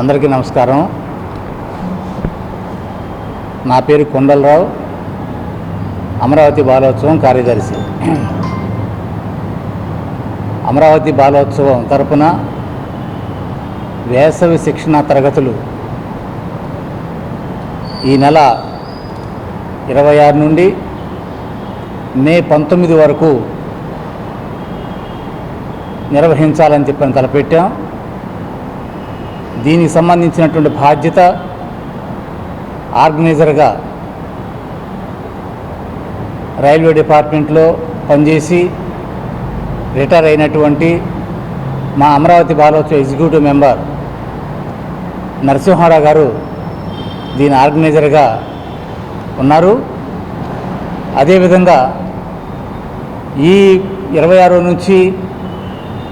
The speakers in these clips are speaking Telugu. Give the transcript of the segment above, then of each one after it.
అందరికీ నమస్కారం. నా పేరు కొండలరావు. అమరావతి బాలోత్సవం కార్యదర్శి. అమరావతి బాలోత్సవం తరపున వేసవి శిక్షణ తరగతులు ఈ నెల ఇరవై ఆరు నుండి మే పంతొమ్మిది వరకు నిర్వహించాలని చెప్పని తలపెట్టాం. దీనికి సంబంధించినటువంటి బాధ్యత ఆర్గనైజర్గా రైల్వే డిపార్ట్మెంట్లో పనిచేసి రిటైర్ అయినటువంటి మా అమరావతి బాలోత్సవ ఎగ్జిక్యూటివ్ మెంబర్ నరసింహారావు గారు దీని ఆర్గనైజర్గా ఉన్నారు. అదేవిధంగా ఈ ఇరవై ఆరు నుంచి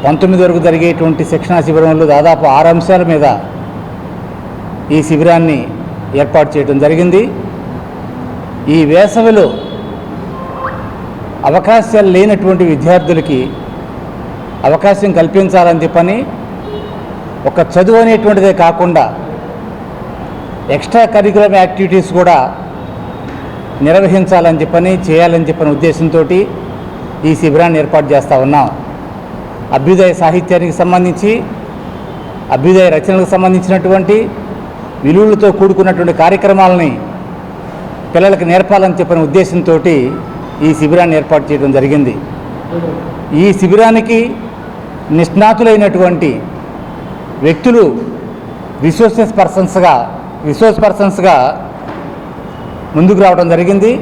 పంతొమ్మిది వరకు జరిగేటువంటి శిక్షణా శిబిరంలో దాదాపు ఆరు అంశాల మీద ఈ శిబిరాన్ని ఏర్పాటు చేయడం జరిగింది. ఈ వేసవిలో అవకాశాలు లేనటువంటి విద్యార్థులకి అవకాశం కల్పించాలని చెప్పని ఒక చదువు అనేటువంటిదే కాకుండా ఎక్స్ట్రా కరికులం యాక్టివిటీస్ కూడా నిర్వహించాలని చెప్పని చేయాలని చెప్పని ఉద్దేశంతో ఈ శిబిరాన్ని ఏర్పాటు చేస్తూ ఉన్నాం. అభ్యుదయ సాహిత్యానికి సంబంధించి అభ్యుదయ రచనలకు సంబంధించినటువంటి విలువలతో కూడుకున్నటువంటి కార్యక్రమాలని పిల్లలకు నేర్పాలని చెప్పిన ఉద్దేశంతో ఈ శిబిరాన్ని ఏర్పాటు చేయడం జరిగింది. ఈ శిబిరానికి నిష్ణాతులైనటువంటి వ్యక్తులు రిసోర్సెస్ పర్సన్స్గా రిసోర్స్ పర్సన్స్గా ముందుకు రావడం జరిగింది.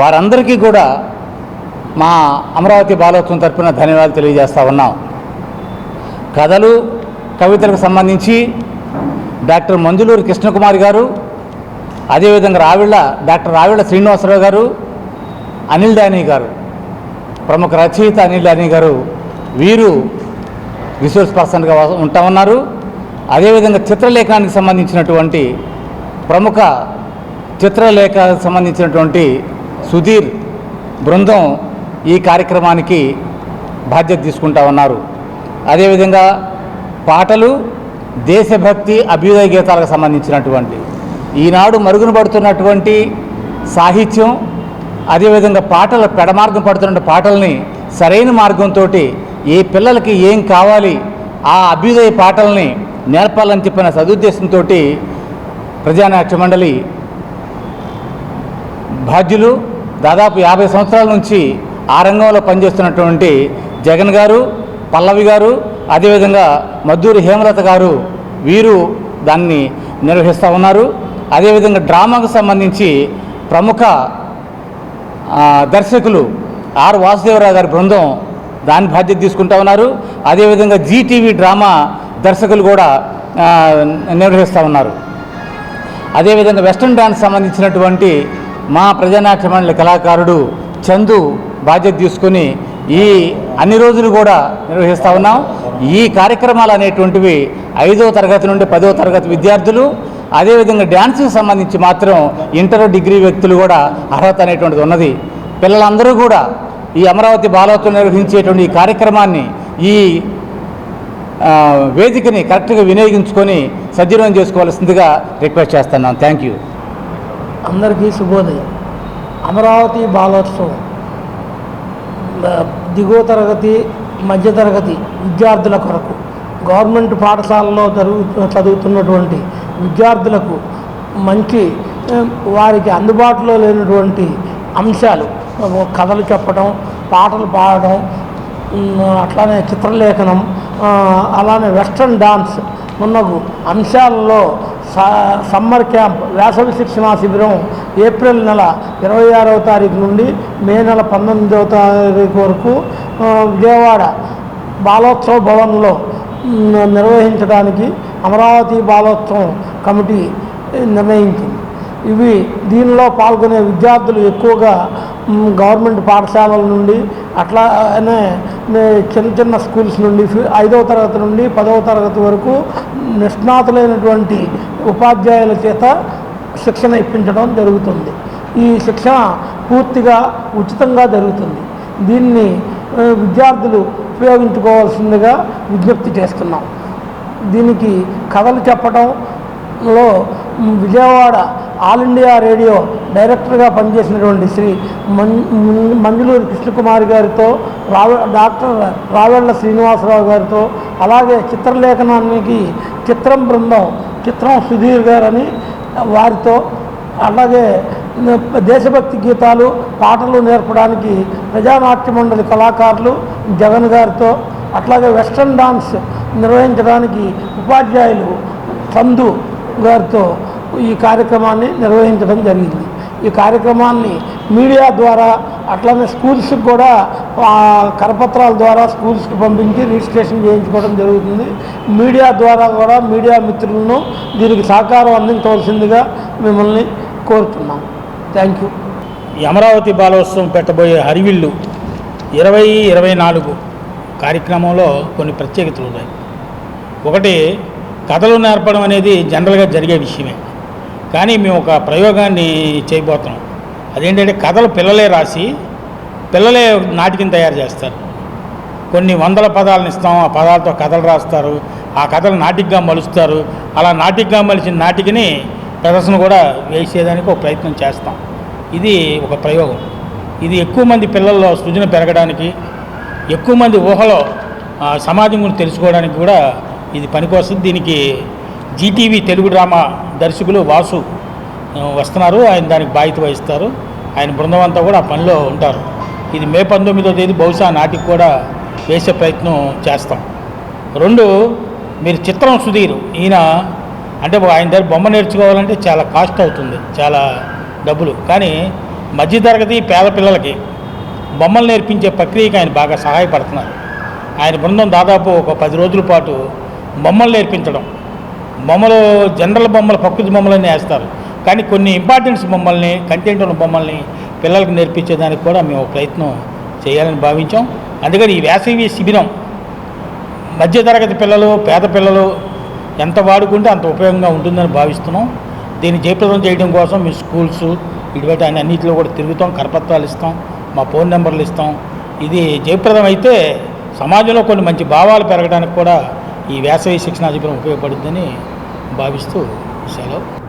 వారందరికీ కూడా మా అమరావతి బాలోత్సవం తరపున ధన్యవాదాలు తెలియజేస్తూ ఉన్నాం. కథలు కవితలకు సంబంధించి డాక్టర్ మంజులూరు కృష్ణకుమారి గారు అదేవిధంగా రావిళ్ళ డాక్టర్ రావిళ్ళ శ్రీనివాసరావు గారు అనిల్ డానీ గారు ప్రముఖ రచయిత అనిల్ డానీ గారు వీరు రిసోర్స్ పర్సన్గా ఉంటా ఉన్నారు అదేవిధంగా చిత్రలేఖనానికి సంబంధించినటువంటి ప్రముఖ చిత్రలేఖకు సంబంధించినటువంటి సుధీర్ బృందం ఈ కార్యక్రమానికి బాధ్యత తీసుకుంటా ఉన్నారు. అదేవిధంగా పాటలు దేశభక్తి అభ్యుదయ గీతాలకు సంబంధించినటువంటి ఈనాడు మరుగున పడుతున్నటువంటి సాహిత్యం అదేవిధంగా పాటల పెడమార్గం పడుతున్న పాటల్ని సరైన మార్గంతో ఏ పిల్లలకి ఏం కావాలి ఆ అభ్యుదయ పాటల్ని నేర్పాలని చెప్పిన సదుద్దేశంతో ప్రజానాట్య మండలి బాధ్యులు దాదాపు యాభై సంవత్సరాల నుంచి ఆ రంగంలో పనిచేస్తున్నటువంటి జగన్ గారు పల్లవి గారు అదేవిధంగా మద్దూరి హేమలత గారు వీరు దాన్ని నిర్వహిస్తూ ఉన్నారు. అదేవిధంగా డ్రామాకు సంబంధించి ప్రముఖ దర్శకులు ఆర్ వాసుదేవరావు గారి బృందం దాని బాధ్యత తీసుకుంటా ఉన్నారు. అదేవిధంగా జీటీవీ డ్రామా దర్శకులు కూడా నిర్వహిస్తూ ఉన్నారు. అదేవిధంగా వెస్ట్రన్ డ్యాన్స్ సంబంధించినటువంటి మా ప్రజానాట్య మండలి కళాకారుడు చందు బాధ్యత తీసుకొని ఈ అన్ని రోజులు కూడా నిర్వహిస్తూ ఉన్నాం. ఈ కార్యక్రమాలు అనేటువంటివి ఐదో తరగతి నుండి పదో తరగతి విద్యార్థులు అదేవిధంగా డ్యాన్స్కి సంబంధించి మాత్రం ఇంటర్ డిగ్రీ వ్యక్తులు కూడా అర్హత అనేటువంటిది ఉన్నది. పిల్లలందరూ కూడా ఈ అమరావతి బాలోత్సవం నిర్వహించేటువంటి ఈ కార్యక్రమాన్ని ఈ వేదికని కరెక్ట్గా వినియోగించుకొని సద్వినియోగం చేసుకోవాల్సిందిగా రిక్వెస్ట్ చేస్తున్నాను థ్యాంక్ యూ. అందరికీ శుభోదయం. అమరావతి బాలోత్సవం దిగువ తరగతి మధ్యతరగతి విద్యార్థుల కొరకు గవర్నమెంట్ పాఠశాలలో జరుగు చదువుతున్నటువంటి విద్యార్థులకు మంచి వారికి అందుబాటులో లేనటువంటి అంశాలు కథలు చెప్పడం పాటలు పాడడం అట్లానే చిత్రలేఖనం అలానే వెస్ట్రన్ డాన్స్ మున్నగు అంశాలలో సమ్మర్ క్యాంప్ వేసవి శిక్షణా శిబిరం ఏప్రిల్ నెల ఇరవై ఆరవ తారీఖు నుండి మే నెల పంతొమ్మిదవ తారీఖు వరకు విజయవాడ బాలోత్సవ భవన్లో నిర్వహించడానికి అమరావతి బాలోత్సవం కమిటీ నిర్ణయించింది. ఇవి దీనిలో పాల్గొనే విద్యార్థులు ఎక్కువగా గవర్నమెంట్ పాఠశాలల నుండి అట్లానే చిన్న చిన్న స్కూల్స్ నుండి ఐదవ తరగతి నుండి పదవ తరగతి వరకు నిష్ణాతులైనటువంటి ఉపాధ్యాయుల చేత శిక్షణ ఇప్పించడం జరుగుతుంది. ఈ శిక్షణ పూర్తిగా ఉచితంగా జరుగుతుంది. దీన్ని విద్యార్థులు ఉపయోగించుకోవాల్సిందిగా విజ్ఞప్తి చేస్తున్నాం. దీనికి కథలు చెప్పడంలో విజయవాడ ఆల్ ఇండియా రేడియో డైరెక్టర్గా పనిచేసినటువంటి శ్రీ మం మం- మంజులూరి కృష్ణకుమారి గారితో రావ డాక్టర్ రావెళ్ళ శ్రీనివాసరావు గారితో అలాగే చిత్రలేఖనానికి చిత్రం బృందం చిత్రం సుధీర్ గారని వారితో అలాగే దేశభక్తి గీతాలు పాటలు నేర్పడానికి ప్రజానాట్య మండలి కళాకారులు జగన్ గారితో అట్లాగే వెస్ట్రన్ డాన్స్ నిర్వహించడానికి ఉపాధ్యాయులు చందు గారితో ఈ కార్యక్రమాన్ని నిర్వహించడం జరిగింది. ఈ కార్యక్రమాన్ని మీడియా ద్వారా అట్లానే స్కూల్స్కి కూడా కరపత్రాల ద్వారా స్కూల్స్కి పంపించి రిజిస్ట్రేషన్ చేయించుకోవడం జరుగుతుంది. మీడియా ద్వారా కూడా మీడియా మిత్రులను దీనికి సహకారం అందించవలసిందిగా మిమ్మల్ని కోరుతున్నాం. Thank you. అమరావతి బాలోత్సవం పెట్టబోయే హరివిల్లు ఇరవై ఇరవై నాలుగు కార్యక్రమంలో కొన్ని ప్రత్యేకతలు ఉన్నాయి. ఒకటి కథలు నేర్పడం అనేది జనరల్గా జరిగే విషయమే. కానీ మేము ఒక ప్రయోగాన్ని చేయబోతున్నాం. అదేంటంటే కథలు పిల్లలే రాసి పిల్లలే నాటికం తయారు చేస్తారు. కొన్ని వందల పదాలను ఇస్తాం ఆ పదాలతో కథలు రాస్తారు ఆ కథలు నాటికగా మలుస్తారు. అలా నాటికగా మలిచిన నాటికని ప్రదర్శన కూడా వేసేదానికి ఒక ప్రయత్నం చేస్తాం. ఇది ఒక ప్రయోగం. ఇది ఎక్కువ మంది పిల్లల్లో సృజన పెరగడానికి ఎక్కువ మంది ఊహలో సమాజం గురించి తెలుసుకోవడానికి కూడా ఇది పనికొస్తుంది. దీనికి జీటీవీ తెలుగు డ్రామా దర్శకులు వాసు వస్తున్నారు. ఆయన దానికి బాధ్యత వహిస్తారు. ఆయన బృందం అంతా కూడా ఆ పనిలో ఉంటారు. ఇది మే పంతొమ్మిదో తేదీ బహుశా నాటికి కూడా వేసే ప్రయత్నం చేస్తాం. రెండు మీరు చిత్రం సుధీర్ ఈయన అంటే ఆయన దగ్గర బొమ్మ నేర్చుకోవాలంటే చాలా కాస్ట్ అవుతుంది చాలా డబ్బులు. కానీ మధ్యతరగతి పేద పిల్లలకి బొమ్మలు నేర్పించే ప్రక్రియకి ఆయన బాగా సహాయపడుతున్నారు. ఆయన బృందం దాదాపు ఒక పది రోజుల పాటు బొమ్మలు నేర్పించడం బొమ్మలు జనరల్ బొమ్మలు ప్రకృతి బొమ్మలన్నీ వేస్తారు. కానీ కొన్ని ఇంపార్టెన్స్ బొమ్మల్ని కంటెంట్ ఉన్న బొమ్మల్ని పిల్లలకు నేర్పించేదానికి కూడా మేము ప్రయత్నం చేయాలని భావించాం. అందుకని ఈ వేసవి శిబిరం మధ్యతరగతి పిల్లలు పేద పిల్లలు ఎంత వాడుకుంటే అంత ఉపయోగంగా ఉంటుందని భావిస్తున్నాం. దీన్ని జయప్రదం చేయడం కోసం మీ స్కూల్స్ ఇటువంటి అన్ని అన్నింటిలో కూడా తిరుగుతాం కరపత్రాలు ఇస్తాం మా ఫోన్ నెంబర్లు ఇస్తాం. ఇది జయప్రదం అయితే సమాజంలో కొన్ని మంచి భావాలు పెరగడానికి కూడా ఈ వేసవి శిక్షణ శిబిరం ఉపయోగపడుతుందని భావిస్తూ సెలవు.